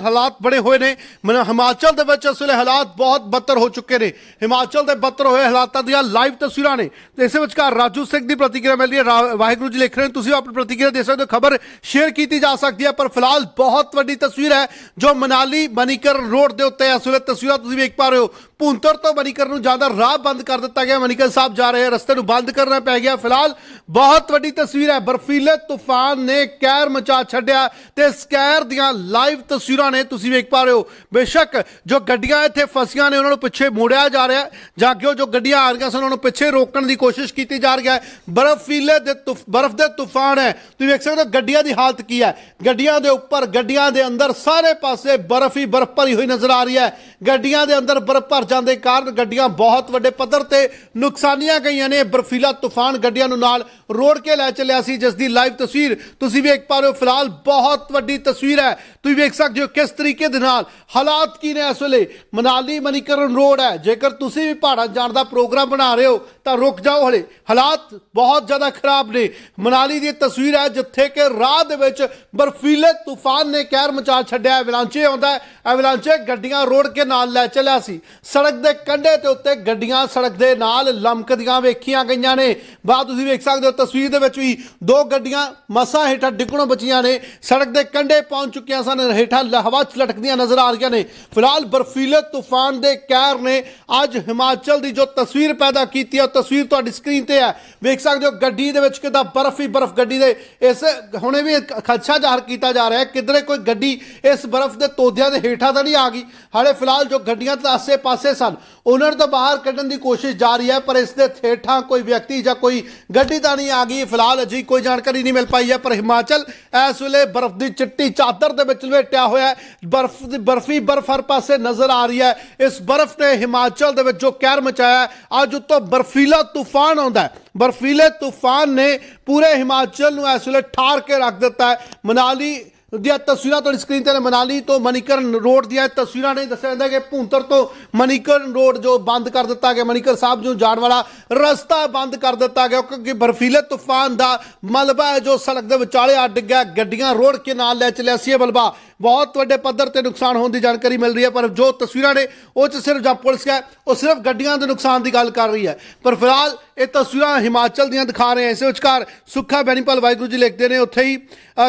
ਹਾਲਾਤ ਬੜੇ ਹੋਏ ਨੇ। ਮਨ- ਹਿਮਾਚਲ ਦੇ ਵਿੱਚ ਇਸ ਵੇਲੇ ਹਾਲਾਤ ਬਹੁਤ ਬੱਤਰ ਹੋ ਚੁੱਕੇ ਨੇ। ਹਿਮਾਚਲ ਦੇ ਬੱਤਰ ਹੋਏ ਹਾਲਾਤਾਂ ਦੀਆਂ ਲਾਈਵ ਤਸਵੀਰਾਂ ਨੇ। ਤੇ ਇਸੇ ਵਿਚਕਾਰ ਰਾਜੂ ਸਿੰਘ ਦੀ ਪ੍ਰਤੀਕਿਰਿਆ ਮਿਲ ਹੈ। ਵਾਹਿਗੁਰੂ ਜੀ ਲਿਖ ਰਹੇ ਨੇ। ਤੁਸੀਂ ਆਪਣੀ ਪ੍ਰਤੀਕਿਰਿਆ ਦੇ ਸਕਦੇ ਹੋ। ਖਬਰ ਸ਼ੇਅਰ ਕੀਤੀ ਜਾ ਸਕਦੀ ਹੈ। ਪਰ ਫਿਲਹਾਲ ਬਹੁਤ ਵੱਡੀ ਤਸਵੀਰ ਹੈ, ਜੋ ਮਨਾਲੀ ਮਨੀਕਰ ਰੋਡ ਦੇ ਉੱਤੇ ਇਸ ਵੇਲੇ ਤਸਵੀਰਾਂ ਤੁਸੀਂ ਵੇਖ ਪਾ ਰਹੇ ਹੋ। ਭੁੰਤਰ ਤੋਂ ਮਨੀਕਰ ਨੂੰ ਜਾਂਦਾ ਰਾਹ ਬੰਦ ਕਰ ਦਿੱਤਾ ਗਿਆ। ਮਨੀਕਰਨ ਸਾਹਿਬ ਜਾ ਰਹੇ ਰਸਤੇ ਨੂੰ ਬੰਦ ਕਰਨਾ ਪੈ ਗਿਆ। ਫਿਲਹਾਲ ਬਹੁਤ ਵੱਡੀ ਤਸਵੀਰ ਹੈ। ਬਰਫੀਲੇ ਤੂਫਾਨ ਨੇ ਕਹਿਰ ਮਚਾ ਛੱਡਿਆ। ਤੇ ਇਸ ਕਹਿਰ ਦੀਆਂ ਲਾਈਵ ਤਸਵੀਰਾਂ ਨੇ ਤੁਸੀਂ ਵੇਖ ਪਾ ਰਹੇ ਹੋ, ਬੇਸ਼ੱਕ ਜੋ ਗੱਡੀਆਂ ਇੱਥੇ ਫਸੀਆਂ ਨੇ, ਉਹਨਾਂ ਨੂੰ ਪਿੱਛੇ ਮੋੜਿਆ ਜਾ ਰਿਹਾ ਜਾਂ ਕਿ ਉਹ ਜੋ ਗੱਡੀਆਂ ਆ ਰਹੀਆਂ ਸਨ, ਉਹਨਾਂ ਨੂੰ ਪਿੱਛੇ ਰੋਕਣ ਦੀ ਕੋਸ਼ਿਸ਼ ਕੀਤੀ ਜਾ ਰਹੀ ਹੈ। ਬਰਫੀਲੇ ਦੇ ਬਰਫ਼ ਦੇ ਤੂਫਾਨ ਹੈ। ਤੁਸੀਂ ਵੇਖ ਸਕਦੇ ਹੋ ਗੱਡੀਆਂ ਦੀ ਹਾਲਤ ਕੀ ਹੈ। ਗੱਡੀਆਂ ਦੇ ਉੱਪਰ, ਗੱਡੀਆਂ ਦੇ ਅੰਦਰ ਸਾਰੇ ਪਾਸੇ ਬਰਫ਼ ਹੀ ਬਰਫ਼ ਭਰੀ ਹੋਈ ਨਜ਼ਰ ਆ ਰਹੀ ਹੈ। ਗੱਡੀਆਂ ਦੇ ਅੰਦਰ ਬਰਫ਼ ਭਰ ਜਾਣ ਦੇ ਕਾਰਨ ਗੱਡੀਆਂ ਬਹੁਤ ਵੱਡੇ ਪੱਧਰ ਤੇ ਨੁਕਸਾਨੀਆਂ ਗਈਆਂ ਨੇ। ਬਰਫੀਲਾ ਤੂਫਾਨ ਗੱਡੀਆਂ ਨੂੰ ਨਾਲ ਰੋੜ ਕੇ ਲੈ ਚੱਲਿਆ ਸੀ, ਜਿਸ ਦੀ ਲਾਈਵ ਤਸਵੀਰ ਤੁਸੀਂ ਵੇਖ ਪਾ ਰਹੇ ਹੋ। ਫਿਲਹਾਲ ਬਹੁਤ ਵੱਡੀ ਤਸਵੀਰ ਹੈ। ਤੁਸੀਂ ਵੇਖ ਸਕਦੇ ਹੋ ਕਿਸ ਤਰੀਕੇ ਦੇ ਨਾਲ ਹਾਲਾਤ ਕੀ ਨੇ ਇਸ ਵੇਲੇ? ਮਨਾਲੀ ਮਨੀਕਰਨ ਰੋਡ ਹੈ। ਜੇਕਰ ਤੁਸੀਂ ਵੀ ਪਹਾੜਾਂ ਜਾਣ ਦਾ ਪ੍ਰੋਗਰਾਮ ਬਣਾ ਰਹੇ ਹੋ ਤਾਂ ਰੁਕ ਜਾਓ ਹਲੇ। ਹਾਲਾਤ ਬਹੁਤ ਜ਼ਿਆਦਾ ਖਰਾਬ ਨੇ। ਮਨਾਲੀ ਦੀ ਤਸਵੀਰ ਹੈ ਜਿੱਥੇ ਕਿ ਰਾਹ ਦੇ ਵਿੱਚ ਬਰਫੀਲੇ ਤੂਫਾਨ ਨੇ ਕਹਿਰ ਮਚਾ ਛੱਡਿਆ। ਐਵਲਾਂਚੇ ਆਉਂਦਾ ਐਵਲਾਂਚੇ ਗੱਡੀਆਂ ਰੋੜ ਕੇ ਨਾਲ ਲੈ ਚੱਲਿਆ ਸੀ। ਸੜਕ ਦੇ ਕੰਢੇ ਤੇ ਉੱਤੇ ਗੱਡੀਆਂ ਸੜਕ ਦੇ ਨਾਲ ਲਮਕਦੀਆਂ ਵੇਖੀਆਂ ਗਈਆਂ ਨੇ। ਬਾਅਦ ਤੁਸੀਂ ਵੇਖ ਸਕਦੇ ਹੋ, ਤਸਵੀਰ ਦੇ ਵਿੱਚ ਵੀ ਦੋ ਗੱਡੀਆਂ ਮਸਾ ਹੇਠਾਂ ਡਿੱਗਣੋਂ ਬਚੀਆਂ ਨੇ। ਸੜਕ ਦੇ ਕੰਢੇ ਪਹੁੰਚ ਚੁੱਕੀਆਂ ਸਨ। ਹੇਠਾਂ ਲ- ਹਵਾ 'ਚ ਲਟਕਦੀਆਂ ਨਜ਼ਰ ਆ ਰਹੀਆਂ ਨੇ। ਫਿਲਹਾਲ ਬਰਫੀਲੇ ਤੂਫਾਨ ਦੇ ਕਹਿਰ ਨੇ ਅੱਜ ਹਿਮਾਚਲ ਦੀ ਜੋ ਤਸਵੀਰ ਪੈਦਾ ਕੀਤੀ ਹੈ ਤਸਵੀਰ ਤੁਹਾਡੀ ਸਕਰੀਨ ਤੇ ਹੈ। ਵੇਖ ਸਕਦੇ ਹੋ ਗੱਡੀ ਦੇ ਵਿੱਚ ਕਿਦਾਂ ਬਰਫ ਹੀ ਬਰਫ ਗੱਡੀ ਦੇ ਇਸ ਹੁਣੇ ਵੀ ਖਦਸ਼ਾ ਜ਼ਾਹਰ ਕੀਤਾ ਜਾ ਰਿਹਾ ਹੈ। ਕਿਧਰੇ ਕੋਈ ਗੱਡੀ ਇਸ ਬਰਫ ਦੇ ਤੋਦਿਆਂ ਦੇ ਹੇਠਾਂ ਤਾਂ ਨਹੀਂ ਆ ਗਈ। ਹਾਲੇ ਫਿਲਹਾਲ ਜੋ ਗੱਡੀਆਂ ਤਾਂ ਆਸੇ-ਪਾਸੇ ਸਨ ਉਹਨਾਂ ਨੂੰ ਬਾਹਰ ਕੱਢਣ ਦੀ ਕੋਸ਼ਿਸ਼ ਜਾਰੀ ਹੈ, ਪਰ ਇਸ ਦੇ ਹੇਠਾਂ ਕੋਈ ਵਿਅਕਤੀ ਜਾਂ ਕੋਈ ਗੱਡੀ ਤਾਂ ਨਹੀਂ ਆ ਗਈ। ਫਿਲਹਾਲ ਅਜੇ ਕੋਈ ਜਾਣਕਾਰੀ ਨਹੀਂ ਮਿਲ ਪਾਈ ਹੈ, ਪਰ ਹਿਮਾਚਲ ਇਸ ਵੇਲੇ ਬਰਫ਼ ਦੀ ਚਿੱਟੀ ਚਾਦਰ ਦੇ ਵਿੱਚ ਲਪੇਟਿਆ ਹੋਇਆ ਹੈ। ਬਰਫ਼ ਦੀ ਬਰਫੀ ਬਰਫ਼ ਹਰ ਪਾਸੇ ਨਜ਼ਰ ਆ ਰਹੀ ਹੈ। ਇਸ ਬਰਫ਼ ਨੇ ਹਿਮਾਚਲ ਦੇ ਵਿੱਚ ਜੋ ਕਹਿਰ ਮਚਾਇਆ ਅੱਜ ਉੱਤੋਂ ਬਰਫੀਲਾ ਤੂਫਾਨ ਆਉਂਦਾ ਹੈ। ਬਰਫੀਲੇ ਤੂਫਾਨ ਨੇ ਪੂਰੇ ਹਿਮਾਚਲ ਨੂੰ ਇਸ ਵੇਲੇ ਠਾਰ ਕੇ ਰੱਖ ਦਿੱਤਾ ਹੈ। ਮਨਾਲੀ ਦੀਆਂ ਤਸਵੀਰਾਂ ਤੁਹਾਡੀ ਸਕਰੀਨ ਤੇ ਨੇ ਮਨਾਲੀ ਤੋਂ ਮਨੀਕਰਨ ਰੋਡ ਦੀਆਂ ਤਸਵੀਰਾਂ ਨੇ ਦੱਸਿਆ ਜਾਂਦਾ ਕਿ ਭੂੰਤਰ ਤੋਂ ਮਨੀਕਰਨ ਰੋਡ ਜੋ ਬੰਦ ਕਰ ਦਿੱਤਾ ਗਿਆ ਮਨੀਕਰ ਸਾਹਿਬ ਨੂੰ ਜਾਣ ਵਾਲਾ ਰਸਤਾ ਬੰਦ ਕਰ ਦਿੱਤਾ ਗਿਆ ਕਿਉਂਕਿ ਬਰਫੀਲੇ ਤੂਫਾਨ ਦਾ ਮਲਬਾ ਹੈ, ਜੋ ਸੜਕ ਦੇ ਵਿਚਾਲੇ ਅੱਡ ਡਿੱਗਿਆ ਗੱਡੀਆਂ ਰੋੜ ਕੇ ਨਾਲ ਲੈ ਚਲਿਆ ਸੀ ਇਹ ਮਲਬਾ। ਬਹੁਤ ਵੱਡੇ ਪੱਧਰ ਤੇ ਨੁਕਸਾਨ ਹੋਣ ਦੀ ਜਾਣਕਾਰੀ ਮਿਲ ਰਹੀ ਹੈ, ਪਰ ਜੋ ਤਸਵੀਰਾਂ ਨੇ ਉਹ ਚ ਸਿਰਫ ਜਾਂ ਪੁਲਿਸ ਹੈ, ਉਹ ਸਿਰਫ ਗੱਡੀਆਂ ਦੇ ਨੁਕਸਾਨ ਦੀ ਗੱਲ ਕਰ ਰਹੀ ਹੈ। ਪਰ ਫਿਲਹਾਲ ਇਹ ਤਸਵੀਰਾਂ ਹਿਮਾਚਲ ਦੀਆਂ ਦਿਖਾ ਰਹੇ ਹਾਂ। ਇਸੇ ਵਿਚਕਾਰ ਸੁੱਖਾ ਬੈਣੀਪਾਲ ਵਾਹਿਗੁਰੂ ਜੀ ਲਿਖਦੇ ਨੇ, ਉੱਥੇ ਹੀ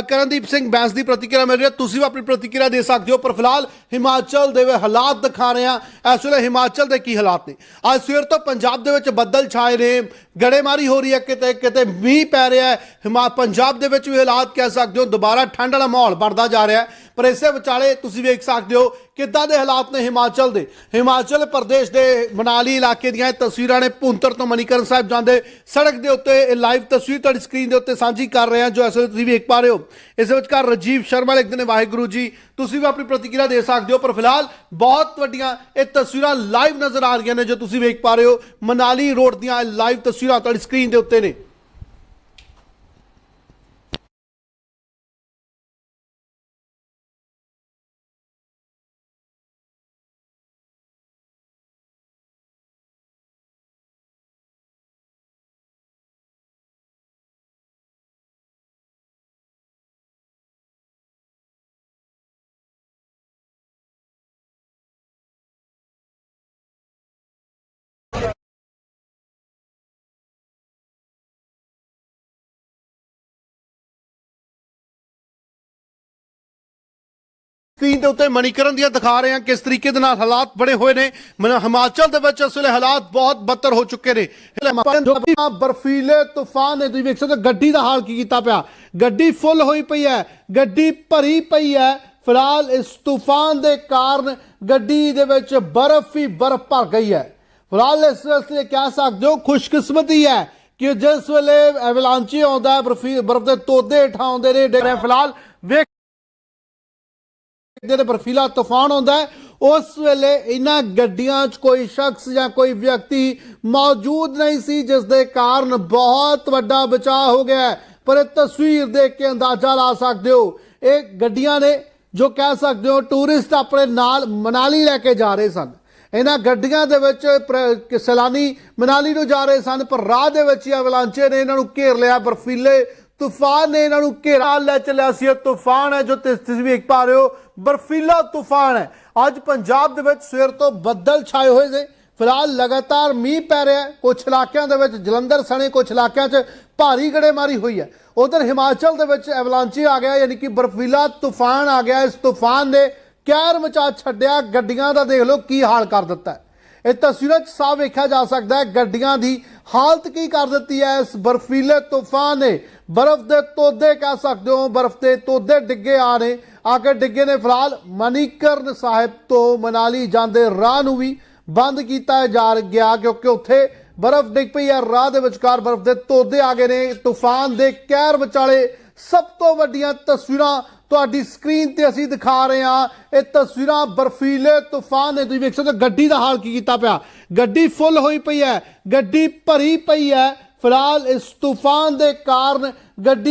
ਕਰਨਦੀਪ ਸਿੰਘ ਬੈਂਸ ਦੀ ਪ੍ਰਤੀਕਿਰਿਆ ਮਿਲ ਰਹੀ ਹੈ। ਤੁਸੀਂ ਵੀ ਆਪਣੀ ਪ੍ਰਤੀਕਿਰਿਆ ਦੇ ਸਕਦੇ ਹੋ, ਪਰ ਫਿਲਹਾਲ ਹਿਮਾਚਲ ਦੇ ਹਾਲਾਤ ਦਿਖਾ ਰਹੇ ਹਾਂ। ਇਸ ਵੇਲੇ ਹਿਮਾਚਲ ਦੇ ਕੀ ਹਾਲਾਤ ਨੇ? ਅੱਜ ਸਵੇਰ ਤੋਂ ਪੰਜਾਬ ਦੇ ਵਿੱਚ ਬੱਦਲ ਛਾਏ ਨੇ, ਗੜੇਮਾਰੀ ਹੋ ਰਹੀ ਹੈ, ਕਿਤੇ ਕਿਤੇ ਮੀਂਹ ਪੈ ਰਿਹਾ ਹੈ। ਹਿਮਾ, ਪੰਜਾਬ ਦੇ ਵਿੱਚ ਵੀ ਹਾਲਾਤ ਕਹਿ ਸਕਦੇ ਹੋ, ਦੁਬਾਰਾ ਠੰਡ ਵਾਲਾ ਮਾਹੌਲ ਬਣਦਾ ਜਾ ਰਿਹਾ ਹੈ। ਪਰ ਇਸੇ ਵਿਚਾਲੇ ਤੁਸੀਂ ਵੇਖ ਸਕਦੇ ਹੋ ਕਿੱਦਾਂ ਦੇ ਹਾਲਾਤ ਨੇ ਹਿਮਾਚਲ ਦੇ। ਹਿਮਾਚਲ ਪ੍ਰਦੇਸ਼ ਦੇ ਮਨਾਲੀ ਇਲਾਕੇ ਦੀਆਂ ਇਹ ਤਸਵੀਰਾਂ ਨੇ ਭੁੰਤਰ ਤੋਂ ਮਨੀਕਰਨ ਸਾਹਿਬ ਜਾਂਦੇ ਸੜਕ ਦੇ ਉੱਤੇ ਇਹ ਲਾਈਵ ਤਸਵੀਰ ਤੁਹਾਡੀ ਸਕਰੀਨ ਦੇ ਉੱਤੇ ਸਾਂਝੀ ਕਰ ਰਹੇ ਹਾਂ, ਜੋ ਅਸਲ ਤੁਸੀਂ ਵੇਖ ਪਾ ਰਹੇ ਹੋ। ਇਸ ਵਿਚਕਾਰ ਰਜੀਵ ਸ਼ਰਮਾ ਲਿਖਦੇ ਨੇ, ਵਾਹਿਗੁਰੂ ਜੀ, ਤੁਸੀਂ ਵੀ ਆਪਣੀ ਪ੍ਰਤੀਕਿਰਿਆ ਦੇ ਸਕਦੇ ਹੋ, ਪਰ ਫਿਲਹਾਲ ਬਹੁਤ ਵੱਡੀਆਂ ਇਹ ਤਸਵੀਰਾਂ ਲਾਈਵ ਨਜ਼ਰ ਆ ਰਹੀਆਂ ਨੇ, ਜੋ ਤੁਸੀਂ ਵੇਖ ਪਾ ਰਹੇ ਹੋ। ਮਨਾਲੀ ਰੋਡ ਦੀਆਂ ਲਾਈਵ ਤਸਵੀਰਾਂ ਤੁਹਾਡੀ ਸਕਰੀਨ ਦੇ ਉੱਤੇ ਨੇ। ਸਕਰੀਨ ਦੇ ਉੱਤੇ ਮਨੀਕਰਨ ਦੀਆਂ ਦਿਖਾ ਰਹੇ ਹਾਂ ਕਿਸ ਤਰੀਕੇ ਦੇ ਨਾਲ ਹਾਲਾਤ ਬੜੇ ਹੋਏ ਨੇ। ਹਿਮਾਚਲ ਦੇ ਵਿੱਚ ਇਸ ਵੇਲੇ ਹਾਲਾਤ ਬਹੁਤ ਬੱਤਰ ਹੋ ਚੁੱਕੇ ਨੇ। ਬਰਫੀਲੇ ਤੂਫਾਨ ਨੇ ਤੁਸੀਂ ਵੇਖ ਸਕਦੇ ਗੱਡੀ ਦਾ ਹਾਲ ਕੀ ਕੀਤਾ ਪਿਆ। ਗੱਡੀ ਫੁੱਲ ਹੋਈ ਪਈ ਹੈ, ਗੱਡੀ ਭਰੀ ਪਈ ਹੈ। ਫਿਲਹਾਲ ਇਸ ਤੂਫਾਨ ਦੇ ਕਾਰਨ ਗੱਡੀ ਦੇ ਵਿੱਚ ਬਰਫ਼ ਹੀ ਬਰਫ਼ ਭਰ ਗਈ ਹੈ। ਫਿਲਹਾਲ ਇਸ ਵਾਸਤੇ ਕਹਿ ਸਕਦੇ ਹੋ, ਖੁਸ਼ਕਿਸਮਤੀ ਹੈ ਕਿ ਜਿਸ ਵੇਲੇ ਐਵਲਾਂਚੀ ਆਉਂਦਾ ਬਰਫੀ ਬਰਫ਼ ਦੇ ਤੋਦੇ ਹੇਠਾਂ ਆਉਂਦੇ ਨੇ। ਫਿਲਹਾਲ ਵੇਖ ਜਿਹੜੇ ਬਰਫੀਲਾ ਤੂਫਾਨ ਆਉਂਦਾ ਹੈ। ਉਸ ਵੇਲੇ ਇਹਨਾਂ ਗੱਡੀਆਂ 'ਚ ਕੋਈ ਸ਼ਖਸ ਜਾਂ ਕੋਈ ਵਿਅਕਤੀ ਮੌਜੂਦ ਨਹੀਂ ਸੀ, ਜਿਸ ਦੇ ਕਾਰਨ ਬਹੁਤ ਵੱਡਾ ਬਚਾਅ ਹੋ ਗਿਆ ਪਰ ਇਹ ਤਸਵੀਰ ਦੇਖ ਕੇ ਅੰਦਾਜ਼ਾ ਲਾ ਸਕਦੇ ਹੋ, ਇਹ ਗੱਡੀਆਂ ਨੇ ਜੋ ਕਹਿ ਸਕਦੇ ਹੋ ਟੂਰਿਸਟ ਆਪਣੇ ਨਾਲ ਮਨਾਲੀ ਲੈ ਕੇ ਜਾ ਰਹੇ ਸਨ। ਇਹਨਾਂ ਗੱਡੀਆਂ ਦੇ ਵਿੱਚ ਸੈਲਾਨੀ ਮਨਾਲੀ ਨੂੰ ਜਾ ਰਹੇ ਸਨ, ਪਰ ਰਾਹ ਦੇ ਵਿੱਚ ਹੀ ਅਵਲਾਂਚੇ ਨੇ ਇਹਨਾਂ ਨੂੰ ਘੇਰ ਲਿਆ। ਬਰਫੀਲੇ ਤੂਫਾਨ ਨੇ ਇਹਨਾਂ ਨੂੰ ਘੇਰਾ ਲੈ ਚੱਲਿਆ ਸੀ। ਇਹ ਤੂਫਾਨ ਹੈ ਜੋ ਤੁਸ- ਤੁਸੀਂ ਵੇਖ ਪਾ ਰਹੇ ਹੋ। ਬਰਫੀਲਾ ਤੂਫਾਨ ਹੈ। ਅੱਜ ਪੰਜਾਬ ਦੇ ਵਿੱਚ ਸਵੇਰ ਤੋਂ ਬੱਦਲ ਛਾਏ ਹੋਏ ਨੇ। ਫਿਲਹਾਲ ਲਗਾਤਾਰ ਮੀਂਹ ਪੈ ਰਿਹਾ ਹੈ। ਕੁਝ ਇਲਾਕਿਆਂ ਦੇ ਵਿੱਚ ਜਲੰਧਰ ਸਣੇ ਕੁਝ ਇਲਾਕਿਆਂ 'ਚ ਭਾਰੀ ਗੜੇਮਾਰੀ ਹੋਈ ਹੈ। ਉਧਰ ਹਿਮਾਚਲ ਦੇ ਵਿੱਚ ਐਵਲਾਂਚੀ ਆ ਗਿਆ, ਯਾਨੀ ਕਿ ਬਰਫੀਲਾ ਤੂਫਾਨ ਆ ਗਿਆ। ਇਸ ਤੂਫਾਨ ਨੇ ਕਹਿਰ ਮਚਾ ਛੱਡਿਆ। ਗੱਡੀਆਂ ਦਾ ਦੇਖ ਲਓ ਕੀ ਹਾਲ ਕਰ ਦਿੱਤਾ ਹੈ। ਇਹ ਤਸਵੀਰਾਂ 'ਚ ਸਾਫ਼ ਵੇਖਿਆ ਜਾ ਸਕਦਾ ਹੈ ਗੱਡੀਆਂ ਦੀ ਹਾਲਤ ਕੀ ਕਰ ਦਿੱਤੀ ਹੈ। ਇਸ ਬਰਫੀਲੇ ਤੂਫਾਨ ਨੇ ਬਰਫ਼ ਦੇ ਤੋਦੇ ਕਹਿ ਸਕਦੇ ਹੋ। ਬਰਫ਼ ਦੇ ਤੋਦੇ ਡਿੱਗੇ ਆ ਨੇ ਆ ਕੇ ਡਿੱਗੇ ਨੇ ਫਿਲਹਾਲ। ਮਨੀਕਰਨ ਸਾਹਿਬ ਤੋਂ ਮਨਾਲੀ ਜਾਂਦੇ ਰਾਹ ਨੂੰ ਵੀ ਬੰਦ ਕੀਤਾ ਜਾ ਗਿਆ ਕਿਉਂਕਿ ਉੱਥੇ ਬਰਫ਼ ਡਿੱਗ ਪਈ ਹੈ। ਰਾਹ ਦੇ ਵਿਚਕਾਰ ਬਰਫ਼ ਦੇ ਤੋਦੇ ਆ ਗਏ ਨੇ। ਤੂਫਾਨ ਦੇ ਕਹਿਰ ਵਿਚਾਲੇ ਸਭ ਤੋਂ ਵੱਡੀਆਂ ਤਸਵੀਰਾਂ ਤੁਹਾਡੀ ਸਕਰੀਨ ਤੇ ਅਸੀਂ ਦਿਖਾ ਰਹੇ ਹਾਂ। ਇਹ ਤਸਵੀਰਾਂ ਬਰਫੀਲੇ ਤੂਫਾਨ ਨੇ। ਤੁਸੀਂ ਵੇਖ ਸਕਦੇ ਹੋ ਗੱਡੀ ਦਾ ਹਾਲ ਕੀ ਕੀਤਾ ਪਿਆ। ਗੱਡੀ ਫੁੱਲ ਹੋਈ ਪਈ ਹੈ। ਗੱਡੀ ਭਰੀ ਪਈ ਹੈ। ਫਿਲਹਾਲ ਇਸ ਤੂਫਾਨ ਦੇ ਕਾਰਨ ਗੱਡੀ